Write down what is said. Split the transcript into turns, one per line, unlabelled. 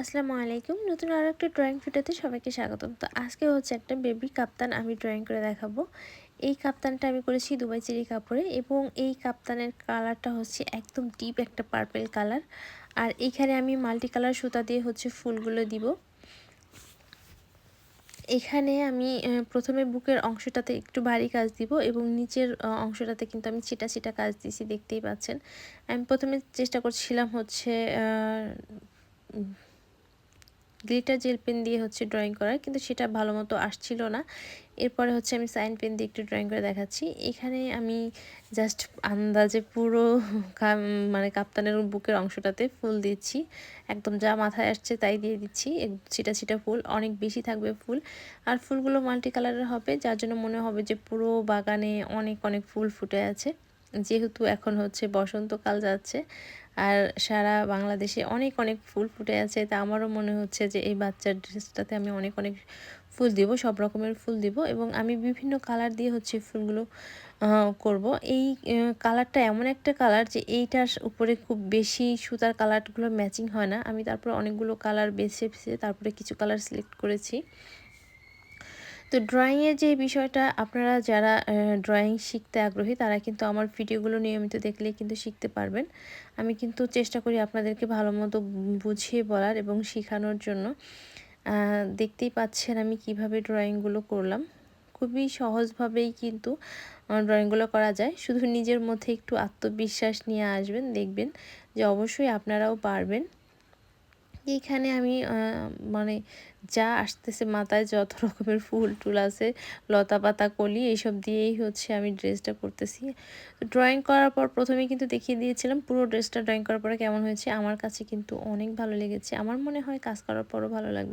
আসসালামু আলাইকুম। নতুন আরও একটা ড্রয়িং ভিডিওতে সবাইকে স্বাগতম। তো আজকে হচ্ছে একটা বেবি কাপ্তান আমি ড্রয়িং করে দেখাবো। এই কাপ্তানটা আমি করেছি দুবাই চেরি কাপড়ে এবং এই কাপ্তানের কালারটা হচ্ছে একদম ডিপ একটা পার্পেল কালার আর এখানে আমি মাল্টি কালার সুতা দিয়ে হচ্ছে ফুলগুলো দিব। এখানে আমি প্রথমে বুকের অংশটাতে একটু ভারী কাজ দিব এবং নিচের অংশটাতে কিন্তু আমি ছিটা ছিটা কাজ দিছি, দেখতেই পাচ্ছেন। আমি প্রথমে চেষ্টা করছিলাম হচ্ছে গ্লিটার জেল পেন দিয়ে হচ্ছে ড্রয়িং করার, কিন্তু সেটা ভালো মতো আসছিল না। এরপরে হচ্ছে আমি সাইন পেন দিয়ে একটু ড্রয়িং করে দেখাচ্ছি। এখানে আমি জাস্ট আন্দাজে পুরো মানে কাপ্তানের বুকের অংশটাতে ফুল দিচ্ছি। একদম যা মাথায় আসছে তাই দিয়ে দিচ্ছি। ছিটা ছিটা ফুল, অনেক বেশি থাকবে ফুল। আর ফুলগুলো মাল্টি কালারের হবে, যার জন্য মনে হবে যে পুরো বাগানে অনেক অনেক ফুল ফুটে আছে। যেহেতু এখন হচ্ছে বসন্তকাল যাচ্ছে, আর সারা বাংলাদেশে অনেক অনেক ফুল ফুটে আছে। তা আমারও মনে হচ্ছে যে এই বাচ্চার ড্রেসটাতে আমি অনেক অনেক ফুল দিব, সব রকমের ফুল দিব এবং আমি বিভিন্ন কালার দিয়ে হচ্ছে ফুলগুলো করব। এই কালারটা এমন একটা কালার যে এইটার উপরে খুব বেশি সুতার কালারগুলো ম্যাচিং হয় না। আমি তারপরে অনেকগুলো কালার বেছে বেছে তারপরে কিছু কালার সিলেক্ট করেছি। তো ড্রয়িংয়ের যে বিষয়টা, আপনারা যারা ড্রয়িং শিখতে আগ্রহী, তারা কিন্তু আমার ভিডিওগুলো নিয়মিত দেখলে কিন্তু শিখতে পারবেন। আমি কিন্তু চেষ্টা করি আপনাদেরকে ভালো মতো বুঝিয়ে বলার এবং শেখানোর জন্য। দেখতেই পাচ্ছেন আমি কীভাবে ড্রয়িংগুলো করলাম। খুবই সহজভাবেই কিন্তু ড্রয়িংগুলো করা যায়। শুধু নিজের মধ্যে একটু আত্মবিশ্বাস নিয়ে আসবেন, দেখবেন যে অবশ্যই আপনারাও পারবেন। এইখানে আমি মানে যা আসতেছে মাথায় যত রকমের ফুল টুল আছে, লতা পাতা, কলি, এইসব দিয়েই হচ্ছে আমি ড্রেসটা করতেছি। ড্রয়িং করার পর প্রথমে কিন্তু দেখিয়ে দিয়েছিলাম পুরো ড্রেসটা ড্রয়িং করার পরে কেমন হয়েছে। আমার কাছে কিন্তু অনেক ভালো লেগেছে। আমার মনে হয় কাজ করার পরও ভালো লাগবে।